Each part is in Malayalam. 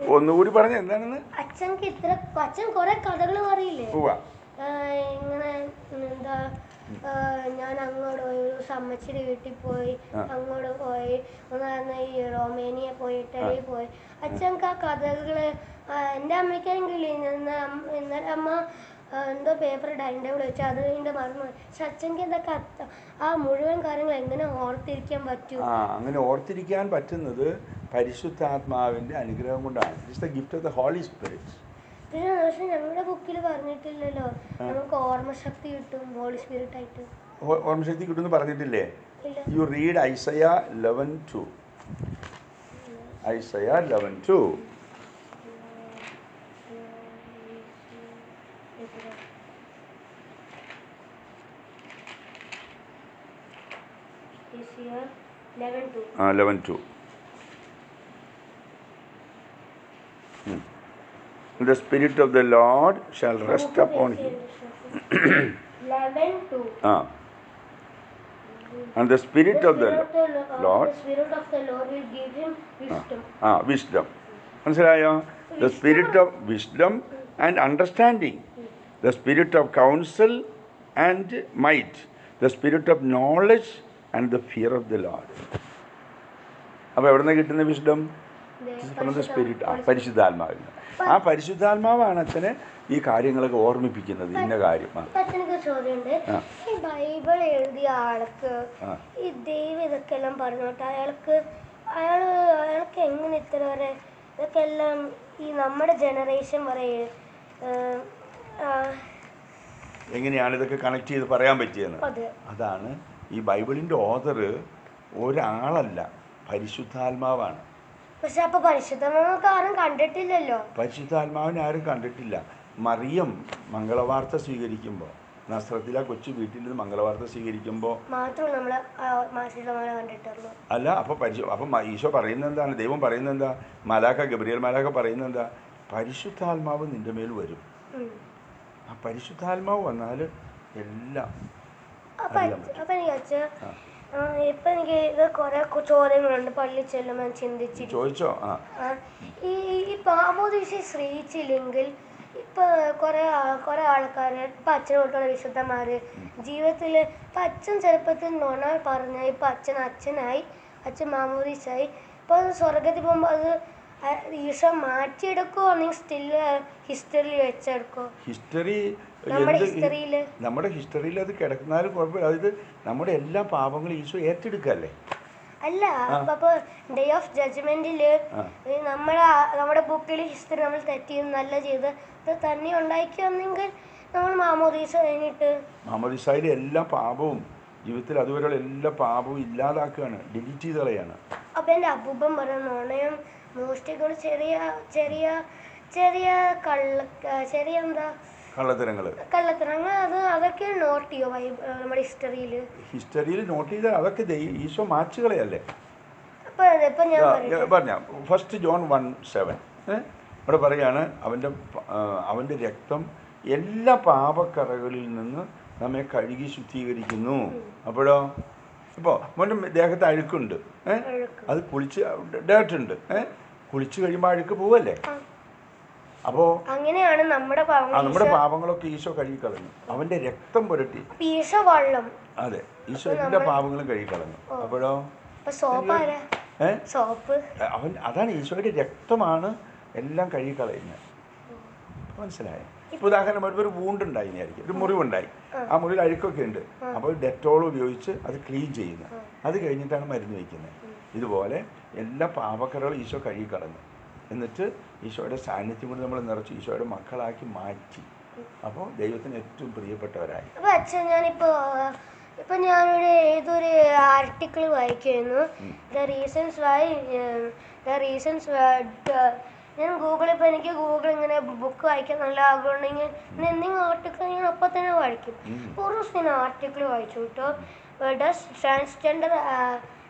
ഒന്നുകൂടി പറഞ്ഞ എന്താണെന്ന്? അച്ഛൻക്ക് ഇത്ര അച്ഛൻ കുറെ കഥകൾ പറയില്ലേ? ഇങ്ങനെ എന്താ ഞാൻ അങ്ങോട്ട് പോയി ഒരു ദിവസം വീട്ടിൽ പോയി അങ്ങോട്ട് പോയി ഒന്ന് ഈ റൊമേനിയ പോയി ഇറ്റലി പോയി. അച്ഛൻക്ക് ആ കഥകൾ എന്റെ എന്റെ അമ്മയ്ക്കാണെങ്കിൽ അമ്മ- ഇന്നലെ അമ്മ എന്തോ പേപ്പർ ഡൈനിങ് ടേബിൾ വെച്ച് അത് കഴിഞ്ഞിട്ട് മറന്നു. എന്തൊക്കെ ഇതൊക്കെ ആ മുഴുവൻ കാര്യങ്ങൾ എങ്ങനെ ഓർത്തിരിക്കാൻ പറ്റും? ആ അങ്ങനെ ഓർത്തിരിക്കാൻ പറ്റുന്നത് പരിശുദ്ധാത്മാവിന്റെ അനുഗ്രഹം കൊണ്ടാണ്. It's the gift of the holy spirit പിന്നെ പക്ഷെ ഞങ്ങളുടെ ബുക്കിൽ പറഞ്ഞിട്ടില്ലല്ലോ. നമുക്ക് ഓർമ്മശക്തി കിട്ടും ഹോളി സ്പിരിറ്റ് ആയിട്ട്. ഓർമ്മശക്തി കിട്ടുമെന്ന് പറഞ്ഞിട്ടില്ലേ? You read Isaiah eleven two Isaiah eleven two This year, 11 2. ആ eleven two the spirit of the lord shall rest upon him 11 2. ആ and the spirit of the Lord. The spirit of the Lord will give him wisdom. ആ വിസ്ഡം മനസ്സിലായോ the spirit of wisdom and understanding the spirit of counsel and might the spirit of knowledge And the fear of the Lord അപ്പോൾ എവിടെ നിന്ന് കിട്ടുന്ന വിശുദ്ധം? ഫ്രം ദ സ്പിരിറ്റ് ആ പരിശുദ്ധാത്മാവിൽ നിന്ന്. ആ പരിശുദ്ധാത്മാവാണ് അച്ഛനെ ഈ കാര്യങ്ങളൊക്കെ ഓർമ്മിപ്പിക്കുന്നത് ഇന്ന കാര്യം. ബൈബിൾ എഴുതിയ ആൾക്ക് ഈ ദൈവം ഇതൊക്കെ എല്ലാം പറഞ്ഞോട്ടെ അയാൾക്ക് അയാൾ അയാൾക്ക് എങ്ങനെ ഇത്ര വരെ ഇതൊക്കെ എല്ലാം ഈ നമ്മുടെ ജനറേഷൻ വരെ എങ്ങനെയാണ് ഇതൊക്കെ കണക്ട് ചെയ്ത് പറയാൻ പറ്റിയെന്ന്? അതാണ് ഈ ബൈബിളിന്റെ ഓതർ ഒരാളല്ല പരിശുദ്ധാത്മാവാണ്. പക്ഷെ അപ്പൊ ആരും കണ്ടിട്ടില്ലല്ലോ? പരിശുദ്ധാത്മാവിനെ ആരും കണ്ടിട്ടില്ല. മറിയം മംഗളവാർത്ത സ്വീകരിക്കുമ്പോൾ നസ്രത്തിലെ കൊച്ചു വീട്ടിൽ നിന്ന് മംഗളവാർത്ത സ്വീകരിക്കുമ്പോൾ മാത്രം നമ്മൾ കണ്ടിട്ടുള്ളൂ. അല്ല അപ്പോൾ പരിശു അപ്പം ഈശോ പറയുന്നത് എന്താണ്? ദൈവം പറയുന്നത് എന്താ? മലാക്ക ഗബ്രിയൽ മലാക്ക പറയുന്നത് എന്താ? പരിശുദ്ധാത്മാവ് നിന്റെ മേൽ വരും. ആ പരിശുദ്ധാത്മാവ് വന്നാൽ എല്ലാം അപ്പൊ എനിക്ക് അച്ഛ ഇപ്പൊ എനിക്ക് ഇത് കുറെ ചോദ്യങ്ങളുണ്ട് പള്ളി ചെല്ലുമ്പോൾ ചിന്തിച്ചു ചോദിച്ചോ? ഈ ഈ പാപോദിശ ശ്രയിച്ചില്ലെങ്കിൽ ഇപ്പൊ കുറെ കുറെ ആൾക്കാര് ഇപ്പൊ അച്ഛനോട്ടുള്ള വിശുദ്ധന്മാര് ജീവിതത്തിൽ ഇപ്പൊ അച്ഛൻ ചെറുപ്പത്തിൽ നുണ പറഞ്ഞ ഇപ്പൊ അച്ഛൻ അച്ഛനായി അച്ഛൻ മാമോദീസായി ഇപ്പൊ അത് സ്വർഗത്തിൽ പോകുമ്പോ അത് ഈശോ മാറ്റിയെടുക്കോ അല്ലെങ്കിൽ സ്റ്റിൽ ഹിസ്റ്ററിയിൽ വെച്ചെടുക്കോ ഹിസ്റ്ററി നമ്മുടെ ഹിസ്റ്ററിയിൽ അത് കിടക്കുന്നാലും കുഴപ്പമില്ല. അതായത് നമ്മുടെ എല്ലാ പാപങ്ങളും ഈശോ ഏറ്റെടുക്കല്ലേ അല്ല അപ്പൊ ഡേ ഓഫ് ജഡ്ജ്മെന്റിൽ. നമ്മുടെ നമ്മുടെ ബുക്കിൽ ഹിസ്റ്ററി നമ്മൾ തെറ്റിയും നല്ല ചെയ്ത് ഇത് തന്നെ ഉണ്ടാക്കിയെന്നെങ്കിൽ നമ്മൾ മാമോദീസ കഴിഞ്ഞിട്ട് മുഹമ്മദ് എല്ലാ പാപവും ജീവിതത്തിൽ അതുവരെയുള്ള എല്ലാ പാപവും ഇല്ലാതാക്കുകയാണ് ഡിലീറ്റ് ചെയ്ത് കളയാണ് അപ്പൊ എന്റെ അപ്പൂപ്പൻ പറയുന്ന നുണയും മോഷ്ടികളും ചെറിയ ചെറിയ ചെറിയ കള്ള ചെറിയ എന്താ? കള്ളത്തരങ്ങൾ. കള്ളത്തരങ്ങൾ. അത് അതൊക്കെ നോട്ട് ചെയ്യോ? നമ്മുടെ ഹിസ്റ്ററിയിൽ ഹിസ്റ്ററിയിൽ നോട്ട് ചെയ്താൽ അതൊക്കെ ഈശോ മാച്ച് കളയല്ലേ അപ്പൊ ഇപ്പൊ ഞാൻ പറയട്ടെ. പറഞ്ഞ ഫസ്റ്റ് ജോൺ വൺ സെവൻ ഇവിടെ പറയാണ് അവന്റെ അവന്റെ രക്തം എല്ലാ പാപക്കറകളിൽ നിന്ന് നമ്മെ കഴുകി ശുദ്ധീകരിക്കുന്നു. അപ്പോഴോ? ഇപ്പോൾ മോന്റെ ദേഹത്ത് അഴുക്കുണ്ട് ഏഹ് അത് കുളിച്ച് ഡേട്ടുണ്ട് ഉണ്ട് ഏ? കുളിച്ച് കഴിയുമ്പോൾ അഴുക്ക് പോവല്ലേ? അപ്പോ അങ്ങനെയാണ് നമ്മുടെ നമ്മുടെ പാപങ്ങളൊക്കെ ഈശോ കഴുകിക്കളഞ്ഞു. അവന്റെ രക്തം പുരട്ടി. ഈശോ വള്ളം. അതെ ഈശോ എല്ലാ പാപങ്ങളും കഴുകിക്കളഞ്ഞു. അപ്പോഴോ? സോപ്പ് അവൻ അതാണ് ഈശോയുടെ രക്തമാണ് എല്ലാം കഴുകിക്കളയുന്നത്. മനസ്സിലായോ? ഇപ്പൊ ഉദാഹരണം ഒരു വൂണ്ടുണ്ടായി ആയിരിക്കും ഒരു മുറിവുണ്ടായി ആ. മുറിയിൽ അഴുക്കൊക്കെ ഉണ്ട്. അപ്പോൾ ഡെറ്റോൾ ഉപയോഗിച്ച് അത് ക്ലീൻ ചെയ്യുന്നു. അത് കഴിഞ്ഞിട്ടാണ് മരുന്ന് വയ്ക്കുന്നത്. ഇതുപോലെ എല്ലാ പാപക്കറകളും ഈശോ കഴുകിക്കളഞ്ഞു എന്നിട്ട് ഈശോയുടെ സാന്നിധ്യം കൊണ്ട് നമ്മൾ നിറച്ച് ഈശോയുടെ മക്കളാക്കി മാറ്റി. അപ്പോൾ ദൈവത്തിന് ഏറ്റവും പ്രിയപ്പെട്ടവരായി. അപ്പോൾ അച്ഛൻ ഞാനിപ്പോ ആ, ഇപ്പൊ ഞാനൊരു ഏതൊരു ആർട്ടിക്കിൾ വായിക്കുന്നു the reasons why the reasons ഞാൻ ഗൂഗിളിൽ ഇപ്പോൾ എനിക്ക് ഗൂഗിൾ ഇങ്ങനെ ബുക്ക് വായിക്കാൻ നല്ല ആഗ്രഹമുണ്ടെങ്കിൽ ഞാൻ എന്തെങ്കിലും ആർട്ടിക്കിൾ ഞാൻ അപ്പൊ തന്നെ വായിക്കും. കുറച്ച് ഞാൻ ആർട്ടിക്കിൾ വായിച്ചു കേട്ടോ ഡസ് ട്രാൻസ്ജെൻഡർ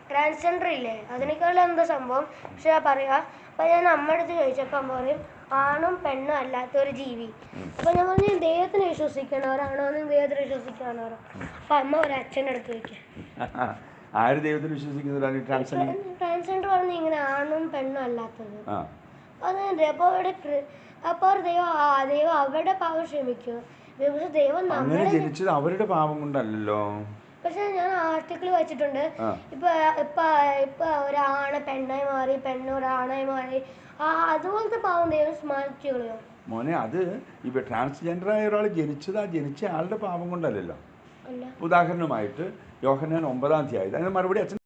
ട്രാൻസ്ജെൻഡർ ഇല്ലേ? അതിനേക്കാളും എന്താ സംഭവം? പക്ഷെ പറയാ. അപ്പം ഞാൻ അമ്മയുടെ അടുത്ത് ചോദിച്ചപ്പോൾ അമ്മ പറയും ആണും പെണ്ണും അല്ലാത്ത ഒരു ജീവി അപ്പം ഞാൻ പറഞ്ഞു ദൈവത്തിന് വിശ്വസിക്കണവരാണോ എന്ന് ദൈവത്തിന് വിശ്വസിക്കണവരോ? അപ്പം അമ്മ ഒരു അച്ഛന്റെ അടുത്ത് ചോദിക്കുക ആര് ദൈവത്തിൽ വിശ്വസിക്കുന്നവരാണ് ട്രാൻസ്ജെൻഡർ ട്രാൻസ്ജെൻഡർ പറഞ്ഞു ഇങ്ങനെ ആണും പെണ്ണും അല്ലാത്തത്. അതുകൊണ്ട് അപ്പോൾ അവിടെ അപ്പോൾ ദൈവം ആ ദൈവം അവരുടെ പാവം ക്ഷമിക്കും. പക്ഷെ ദൈവം അങ്ങനെ നമ്മളെ ജനിച്ചത് അവരുടെ പാപം കൊണ്ടല്ലല്ലോ. പക്ഷെ ഞാൻ ആർട്ടിക്കിൾ വായിച്ചിട്ടുണ്ട്. ഇപ്പൊ ഇപ്പൊ ഇപ്പൊ ഒരാണ് പെണ്ണായി മാറി പെണ്ണ് ഒരാണായി മാറി. ആ അതുപോലത്തെ പാവം ദൈവം സ്മരിച്ചു കളയോ. മോനെ അത് ഇപ്പൊ ട്രാൻസ്ജെൻഡർ ആയ ഒരാൾ ജനിച്ചത് ആ ജനിച്ച ആളുടെ പാപം കൊണ്ടല്ലല്ലോ. അല്ല. ഉദാഹരണമായിട്ട് യോഹന്നാൻ ഒമ്പതാം തീയതി അതിന് മറുപടി അച്ഛൻ